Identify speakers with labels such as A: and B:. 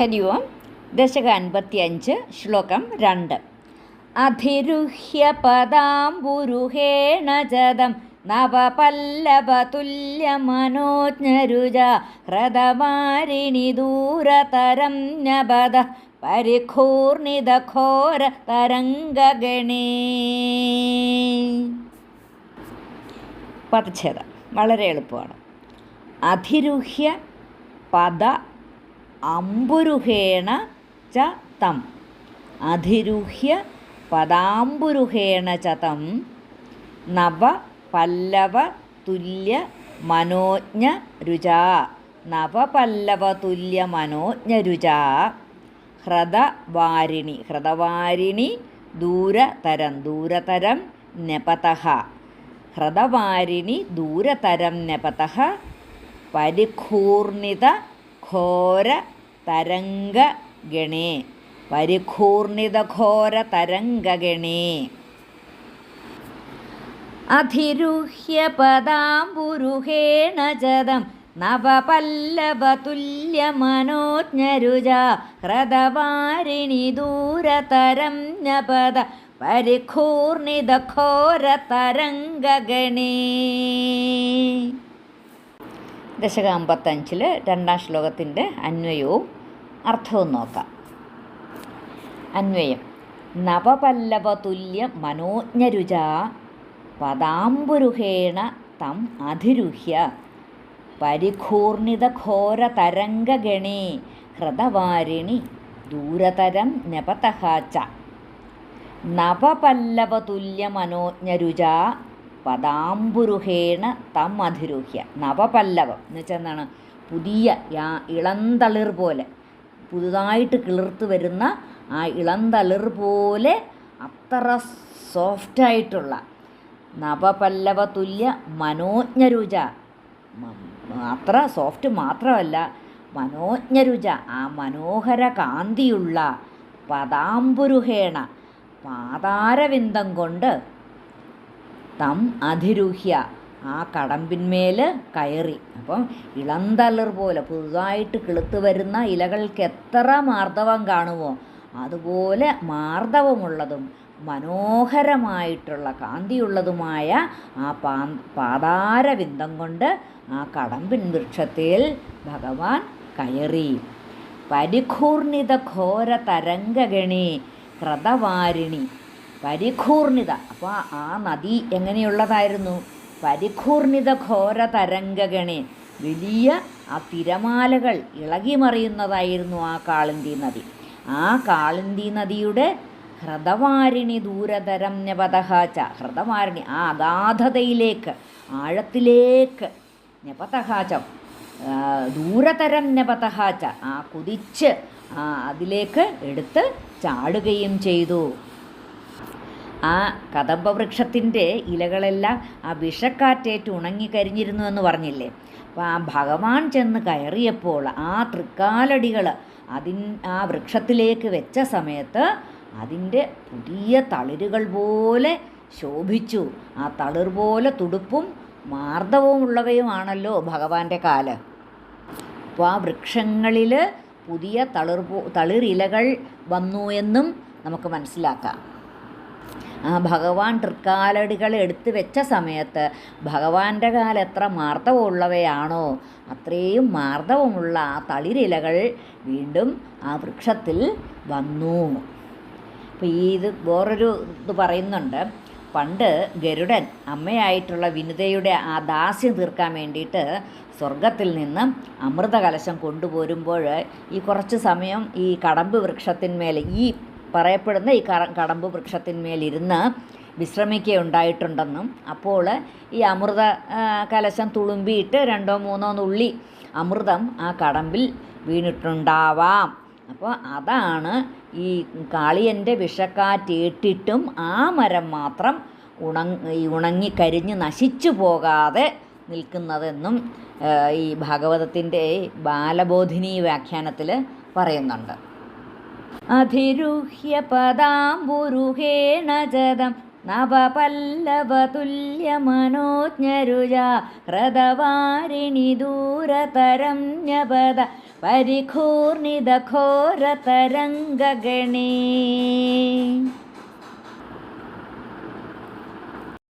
A: ഹരി ഓം ദശക അൻപത്തിയഞ്ച് ശ്ലോകം രണ്ട്. അധിരുഹ്യ പദാംബുരുഹേണ ജതം നവപല്ലവതുല്യമനോജ്ഞരുജ ഹ്രദമാരിണി ദൂരതരം നബദ പരിഘൂർണിതഘോര തരംഗഗണേ. പദച്ഛേദം വളരെ എളുപ്പമാണ്. അധിരുഹ്യ പദ അമ്പുരുഹേണ ച തം. അധിരുഹ്യ പദാംബുരുഹേണ ച തം. നവ പല്ലവ തുല്യ മനോജ്ഞ രുച. നവപല്ലവ തുല്യ മനോജ്ഞ രുച. ഹ്രദവാരിണി ഹ്രദവാരിണി ദൂരതരം. ദൂരതരം നപതഃ ഹ്രദവാരിണി ദൂരതരം നപതഃ പരിഘൂർണിത ഘോര തരംഗഗണേ പരിഘൂർണിത ഘോര തരംഗഗണേ അധിരുഹ്യ പദാംബുരുഹേണ ജതം നവപല്ലവതുല്യമനോജ്ഞരുജ ഹ്രദവാരിണി ദൂരതരം നപദ പരിഘൂർണിത ഘോര തരംഗഗണേ ദശക അമ്പത്തഞ്ചിൽ രണ്ടാം ശ്ലോകത്തിന്റെ അന്വയവും അർത്ഥവും നോക്കാം. അന്വയം. നവപല്ലവതുല്യ മനോജ്ഞരുച പദാംബുരുഹേണ തം അധിരുഹ്യ പരിഘൂർണിതഘോര തരംഗഗണേ ഹൃതവാരിണി ദൂരതരം നപതഹാച്ച. നവപല്ലവതുല്യ മനോജ്ഞരുച പദാംബുരുഹേണ തം അധിരുഹ്യ നവപല്ലവം. എന്ന് വെച്ചാൽ എന്താണ് പുതിയ യാ ഇളന്തളിർ പോലെ. പുതുതായിട്ട് കിളിർത്ത് വരുന്ന ആ ഇളന്തളിർ പോലെ അത്ര സോഫ്റ്റായിട്ടുള്ള നവപല്ലവ തുല്യ മനോജ്ഞരുച അത്ര സോഫ്റ്റ് മാത്രമല്ല മനോജ്ഞരുച ആ മനോഹര കാന്തിയുള്ള പദാംബുരുഹേണ പാതാരവിന്ദം കൊണ്ട് തം അതിരൂഹ്യ. ആ കടമ്പിന്മേൽ കയറി. അപ്പം ഇളന്തളിർ പോലെ പുതുതായിട്ട് കിളുത്ത് വരുന്ന ഇലകൾക്ക് എത്ര മാർദ്ദവം കാണുമോ? അതുപോലെ മാർദ്ദവമുള്ളതും മനോഹരമായിട്ടുള്ള കാന്തിയുള്ളതുമായ ആ പാ പാതാരവിന്ദം കൊണ്ട് ആ കടമ്പിൻ വൃക്ഷത്തിൽ ഭഗവാൻ കയറി. പരിഘൂർണിത ഘോര തരംഗഗണി ക്രതവാരിണി പരിഘൂർണിത. അപ്പോൾ ആ നദി എങ്ങനെയുള്ളതായിരുന്നു? പരിഘൂർണിത ഘോര തരംഗഗണി. വലിയ ആ തിരമാലകൾ ഇളകിമറിയുന്നതായിരുന്നു ആ കാളിന്തി നദി. ആ കാളിന്തി നദിയുടെ ഹ്രദവാരിണി ദൂരതരം നപതഹാച്ച ഹ്രദവാരിണി ആ അഗാധതയിലേക്ക് ആഴത്തിലേക്ക് നപതഹാച്ച ദൂരതരം നപതഹാച്ച ആ കുതിച്ച് അതിലേക്ക് എടുത്ത് ചാടുകയും ചെയ്തു. ആ കദംബവൃക്ഷത്തിന്റെ ഇലകളെല്ലാം ആ വിഷക്കാറ്റേറ്റ് ഉണങ്ങിക്കരിഞ്ഞിരുന്നു എന്ന് പറഞ്ഞില്ലേ? അപ്പോൾ ആ ഭഗവാൻ ചെന്ന് കയറിയപ്പോൾ ആ തൃക്കാലടികൾ അതിൻ ആ വൃക്ഷത്തിലേക്ക് വെച്ച സമയത്ത് അതിന്റെ പുതിയ തളിരുകൾ പോലെ ശോഭിച്ചു. ആ തളിർ പോലെ തുടുപ്പും മാർദ്ദവും ഉള്ളവയുമാണല്ലോ ഭഗവാന്റെ കാൽ. അപ്പോൾ ആ വൃക്ഷങ്ങളിൽ പുതിയ തളിർ തളിർ ഇലകൾ വന്നു എന്നും നമുക്ക് മനസ്സിലാക്കാം. ഭഗവാൻ തൃക്കാലടികൾ എടുത്തു വെച്ച സമയത്ത് ഭഗവാന്റെ കാലം എത്ര മാർദ്ദവമുള്ളവയാണോ അത്രയും മാർദ്ദവമുള്ള ആ തളിരിലകൾ വീണ്ടും ആ വൃക്ഷത്തിൽ വന്നു. അപ്പോൾ ഈ ഇത് വേറൊരു ഇത് പറയുന്നുണ്ട്. പണ്ട് ഗരുഡൻ അമ്മയായിട്ടുള്ള വിനിതയുടെ ആ ദാസ്യം തീർക്കാൻ വേണ്ടിയിട്ട് സ്വർഗത്തിൽ നിന്ന് അമൃത കലശം കൊണ്ടുപോരുമ്പോൾ ഈ കുറച്ച് സമയം ഈ കടമ്പ് വൃക്ഷത്തിന്മേൽ ഈ പറയപ്പെടുന്ന ഈ കടമ്പ് വൃക്ഷത്തിന്മേലിരുന്ന് വിശ്രമിക്കുകയുണ്ടായിട്ടുണ്ടെന്നും അപ്പോൾ ഈ അമൃത കലശം തുളുമ്പിയിട്ട് രണ്ടോ മൂന്നോ നുള്ളി അമൃതം ആ കടമ്പിൽ വീണിട്ടുണ്ടാവാം. അപ്പോൾ അതാണ് ഈ കാളിയന്റെ വിഷക്കാറ്റേറ്റിട്ടും ആ മരം മാത്രം ഉണങ്ങി ഉണങ്ങി കരിഞ്ഞ് നശിച്ചു പോകാതെ നിൽക്കുന്നതെന്നും ഈ ഭാഗവതത്തിന്റെ ബാലബോധിനി വ്യാഖ്യാനത്തിൽ പറയുന്നുണ്ട്. അധിരുഹ്യ പദാംബുരുഹേണ ജതം നവപല്ലവതുല്യമനോജ്ഞരുജ ഹ്രദവാരിണി ദൂരതരം ന്യപദ പരിഘൂർണിതഘോരതരംഗഗണേ.